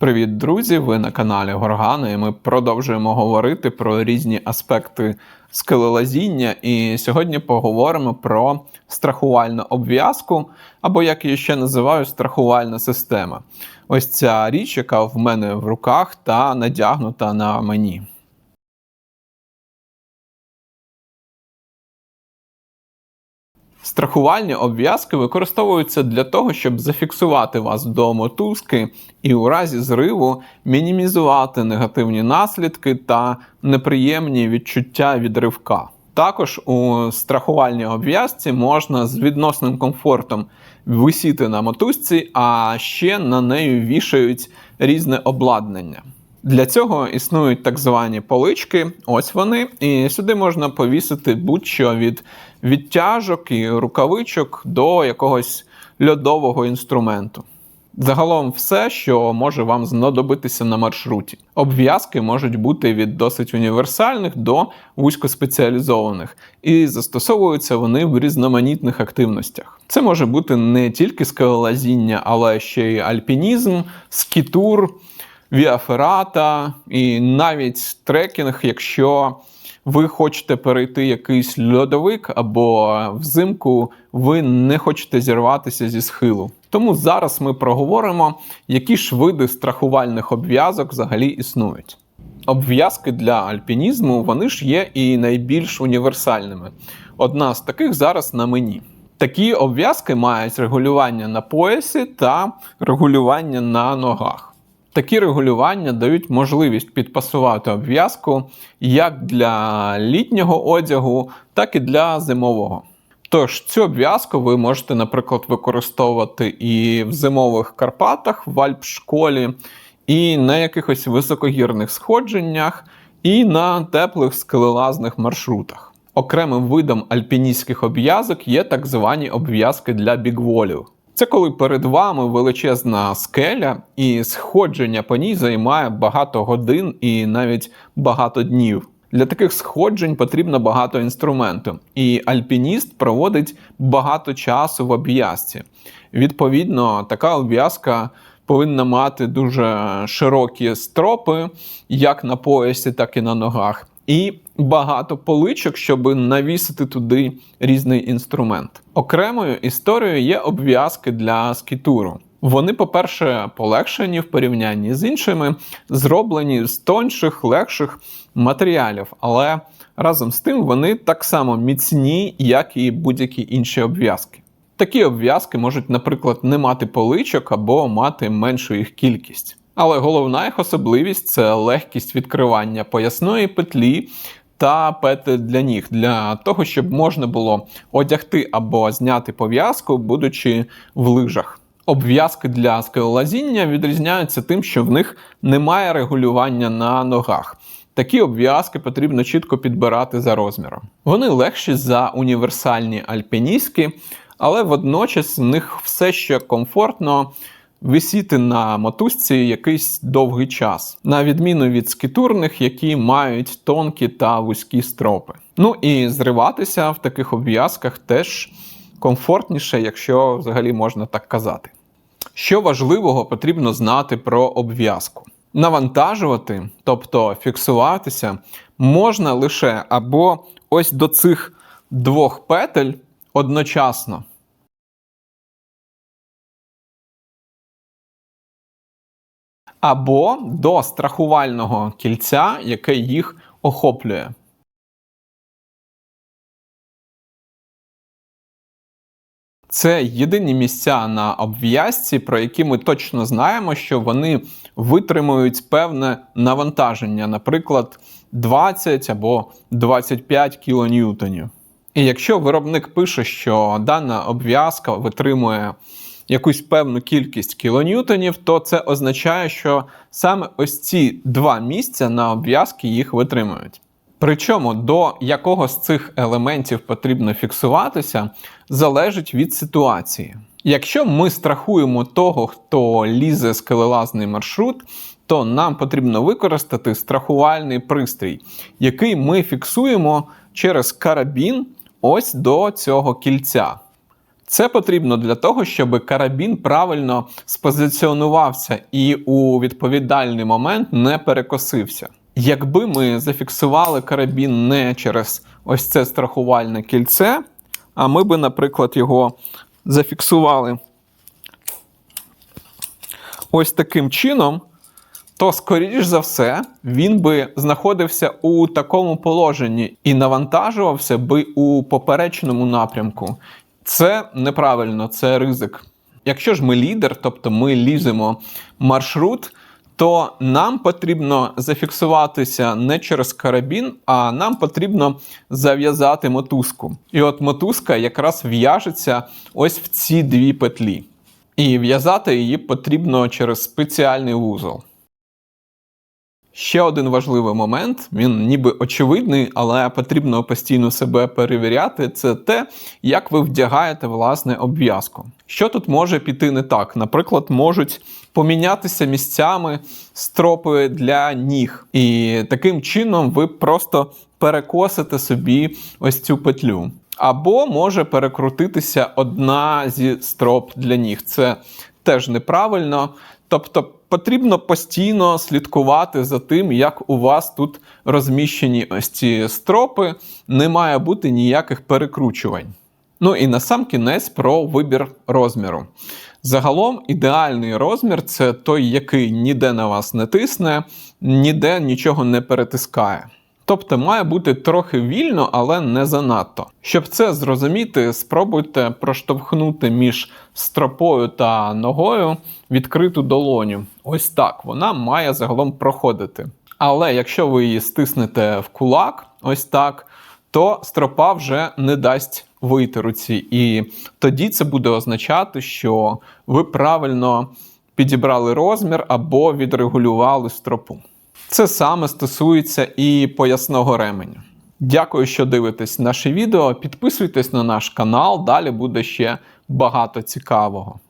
Привіт, друзі! Ви на каналі Горгана, і ми продовжуємо говорити про різні аспекти скелелазіння. І сьогодні поговоримо про страхувальну обв'язку, або як її ще називають, страхувальна система. Ось ця річ, яка в мене в руках та надягнута на мені. Страхувальні обв'язки використовуються для того, щоб зафіксувати вас до мотузки і у разі зриву мінімізувати негативні наслідки та неприємні відчуття від ривка. Також у страхувальній обв'язці можна з відносним комфортом висіти на мотузці, а ще на неї вішають різне обладнання. Для цього існують так звані полички, ось вони, і сюди можна повісити будь-що від відтяжок і рукавичок до якогось льодового інструменту. Загалом все, що може вам знадобитися на маршруті. Обв'язки можуть бути від досить універсальних до вузькоспеціалізованих, і застосовуються вони в різноманітних активностях. Це може бути не тільки скелелазіння, але ще й альпінізм, скітур, віаферата і навіть трекінг, якщо ви хочете перейти якийсь льодовик, або взимку ви не хочете зірватися зі схилу. Тому зараз ми проговоримо, які ж види страхувальних обв'язок взагалі існують. Обв'язки для альпінізму вони ж є і найбільш універсальними. Одна з таких зараз на мені. Такі обв'язки мають регулювання на поясі та регулювання на ногах. Такі регулювання дають можливість підпасувати обв'язку як для літнього одягу, так і для зимового. Тож цю обв'язку ви можете, наприклад, використовувати і в зимових Карпатах, в Альпшколі, і на якихось високогірних сходженнях, і на теплих скелелазних маршрутах. Окремим видом альпіністських обв'язок є так звані обв'язки для бігволів. Це коли перед вами величезна скеля, і сходження по ній займає багато годин і навіть багато днів. Для таких сходжень потрібно багато інструменту, і альпініст проводить багато часу в обв'язці. Відповідно, така обв'язка повинна мати дуже широкі стропи, як на поясі, так і на ногах і багато поличок, щоб навісити туди різний інструмент. Окремою історією є обв'язки для скітуру. Вони, по-перше, полегшені в порівнянні з іншими, зроблені з тонших, легших матеріалів, але разом з тим вони так само міцні, як і будь-які інші обв'язки. Такі обв'язки можуть, наприклад, не мати поличок або мати меншу їх кількість. Але головна їх особливість це легкість відкривання поясної петлі та петель для ніг, для того, щоб можна було одягти або зняти пов'язку, будучи в лижах. Обв'язки для скелелазіння відрізняються тим, що в них немає регулювання на ногах. Такі обв'язки потрібно чітко підбирати за розміром. Вони легші за універсальні альпіністські, але водночас в них все ще комфортно висіти на мотузці якийсь довгий час, на відміну від скітурних, які мають тонкі та вузькі стропи. Ну і зриватися в таких обв'язках теж комфортніше, якщо взагалі можна так казати. Що важливого потрібно знати про обв'язку? Навантажувати, тобто фіксуватися, можна лише або ось до цих двох петель одночасно. Або до страхувального кільця, яке їх охоплює. Це єдині місця на обв'язці, про які ми точно знаємо, що вони витримують певне навантаження, наприклад, 20 або 25 кілоньютонів. І якщо виробник пише, що дана обв'язка витримує якусь певну кількість кілоньютонів, то це означає, що саме ось ці два місця на обв'язки їх витримують. Причому до якого з цих елементів потрібно фіксуватися, залежить від ситуації. Якщо ми страхуємо того, хто лізе скелелазний маршрут, то нам потрібно використати страхувальний пристрій, який ми фіксуємо через карабін ось до цього кільця. Це потрібно для того, щоб карабін правильно спозиціонувався і у відповідальний момент не перекосився. Якби ми зафіксували карабін не через ось це страхувальне кільце, а ми би, наприклад, його зафіксували ось таким чином, то, скоріш за все, він би знаходився у такому положенні і навантажувався би у поперечному напрямку. Це неправильно, це ризик. Якщо ж ми лідер, тобто ми ліземо маршрут, то нам потрібно зафіксуватися не через карабін, а нам потрібно зав'язати мотузку. І от мотузка якраз в'яжеться ось в ці дві петлі. І в'язати її потрібно через спеціальний вузол. Ще один важливий момент, він ніби очевидний, але потрібно постійно себе перевіряти. Це те, як ви вдягаєте власне обв'язку. Що тут може піти не так? Наприклад, можуть помінятися місцями стропи для ніг, і таким чином ви просто перекосите собі ось цю петлю. Або може перекрутитися одна зі строп для ніг. Це теж неправильно. Тобто потрібно постійно слідкувати за тим, як у вас тут розміщені ось ці стропи, не має бути ніяких перекручувань. Ну і на сам кінець про вибір розміру. Загалом ідеальний розмір це той, який ніде на вас не тисне, ніде нічого не перетискає. Тобто має бути трохи вільно, але не занадто. Щоб це зрозуміти, спробуйте проштовхнути між стропою та ногою відкриту долоню. Ось так вона має загалом проходити. Але якщо ви її стиснете в кулак, ось так, то стропа вже не дасть вийти руці. І тоді це буде означати, що ви правильно підібрали розмір або відрегулювали стропу. Це саме стосується і поясного ременю. Дякую, що дивитесь наше відео. Підписуйтесь на наш канал, далі буде ще багато цікавого.